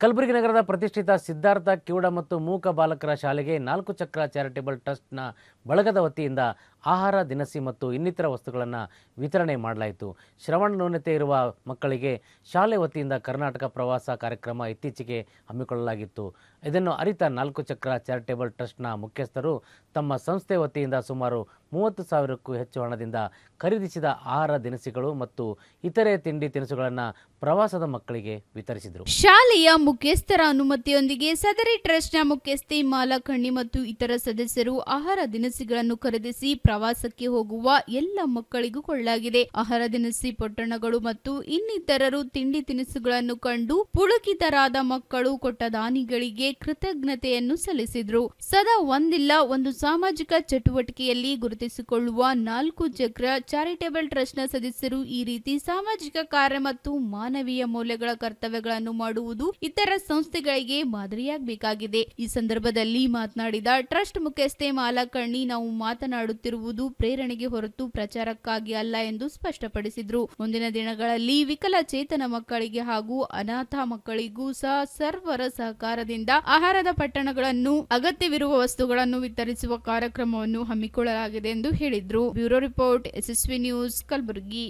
ಕಲಬುರಗಿ ನಗರದ ಪ್ರತಿಷ್ಠಿತ ಸಿದ್ಧಾರ್ಥ ಕಿವುಡ ಮತ್ತು ಮೂಕ ಬಾಲಕರ ಶಾಲೆಗೆ ನಾಲ್ಕು ಚಕ್ರ ಚಾರಿಟೇಬಲ್ ಟ್ರಸ್ಟ್ನ ಬಳಗದ ವತಿಯಿಂದ ಆಹಾರ, ದಿನಸಿ ಮತ್ತು ಇನ್ನಿತರ ವಸ್ತುಗಳನ್ನು ವಿತರಣೆ ಮಾಡಲಾಯಿತು. ಶ್ರವಣ ನ್ಯೂನತೆ ಇರುವ ಮಕ್ಕಳಿಗೆ ಶಾಲೆ ವತಿಯಿಂದ ಕರ್ನಾಟಕ ಪ್ರವಾಸ ಕಾರ್ಯಕ್ರಮ ಇತ್ತೀಚೆಗೆ ಹಮ್ಮಿಕೊಳ್ಳಲಾಗಿತ್ತು. ಇದನ್ನು ಅರಿತ ನಾಲ್ಕು ಚಕ್ರ ಚಾರಿಟೇಬಲ್ ಟ್ರಸ್ಟ್ನ ಮುಖ್ಯಸ್ಥರು ತಮ್ಮ ಸಂಸ್ಥೆ ವತಿಯಿಂದ ಸುಮಾರು ಮೂವತ್ತು ಸಾವಿರಕ್ಕೂ ಹೆಚ್ಚು ಹಣದಿಂದ ಖರೀದಿಸಿದ ಆಹಾರ, ದಿನಸಿಗಳು ಮತ್ತು ಇತರೆ ತಿಂಡಿ ತಿನಿಸುಗಳನ್ನು ಪ್ರವಾಸದ ಮಕ್ಕಳಿಗೆ ವಿತರಿಸಿದರು. ಶಾಲೆಯ ಮುಖ್ಯಸ್ಥರ ಅನುಮತಿಯೊಂದಿಗೆ ಸದರಿ ಟ್ರಸ್ಟ್ನ ಮುಖ್ಯಸ್ಥೆ ಮಾಲಕಣ್ಣಿ ಮತ್ತು ಇತರ ಸದಸ್ಯರು ಆಹಾರ, ದಿನಸಿಗಳನ್ನು ಖರೀದಿಸಿ ಪ್ರವಾಸಕ್ಕೆ ಹೋಗುವ ಎಲ್ಲ ಮಕ್ಕಳಿಗೂ ಕೊಳ್ಳಾಗಿದೆ. ಆಹಾರ ದಿನಸಿ ಪೊಟ್ಟಣಗಳು ಮತ್ತು ಇನ್ನಿತರರು ತಿಂಡಿ ತಿನಿಸುಗಳನ್ನು ಕಂಡು ಪುಳಕಿತರಾದ ಮಕ್ಕಳು ಕೊಟ್ಟ ದಾನಿಗಳಿಗೆ ಕೃತಜ್ಞತೆಯನ್ನು ಸಲ್ಲಿಸಿದ್ರು. ಸದಾ ಒಂದಿಲ್ಲ, ಒಂದು ಸಾಮಾಜಿಕ ಚಟುವಟಿಕೆಯಲ್ಲಿ ಗುರುತಿಸಿಕೊಳ್ಳುವ ನಾಲ್ಕು ಚಕ್ರ ಚಾರಿಟೇಬಲ್ ಟ್ರಸ್ಟ್ನ ಸದಸ್ಯರು ಈ ರೀತಿ ಸಾಮಾಜಿಕ ಕಾರ್ಯ ಮತ್ತು ಮಾನವೀಯ ಮೌಲ್ಯಗಳ ಕರ್ತವ್ಯಗಳನ್ನು ಮಾಡುವುದು ಇತರ ಸಂಸ್ಥೆಗಳಿಗೆ ಮಾದರಿಯಾಗಬೇಕಾಗಿದೆ. ಈ ಸಂದರ್ಭದಲ್ಲಿ ಮಾತನಾಡಿದ ಟ್ರಸ್ಟ್ ಮುಖ್ಯಸ್ಥೆ ಮಾಲಕರ್ಣಿ, ನಾವು ಮಾತನಾಡುತ್ತಿರುವುದು ಪ್ರೇರಣೆಗೆ ಹೊರತು ಪ್ರಚಾರಕ್ಕಾಗಿ ಅಲ್ಲ ಎಂದು ಸ್ಪಷ್ಟಪಡಿಸಿದ್ರು. ಮುಂದಿನ ದಿನಗಳಲ್ಲಿ ವಿಕಲಚೇತನ ಮಕ್ಕಳಿಗೆ ಹಾಗೂ ಅನಾಥ ಮಕ್ಕಳಿಗೂ ಸಹ ಸರ್ವರ ಸಹಕಾರದಿಂದ ಆಹಾರದ ಪಟ್ಟಣಗಳನ್ನು, ಅಗತ್ಯವಿರುವ ವಸ್ತುಗಳನ್ನು ವಿತರಿಸುವ ಕಾರ್ಯಕ್ರಮವನ್ನು ಹಮ್ಮಿಕೊಳ್ಳಲಾಗಿದೆ ಎಂದು ಹೇಳಿದ್ರು. Bureau report SSV news, Kalaburagi.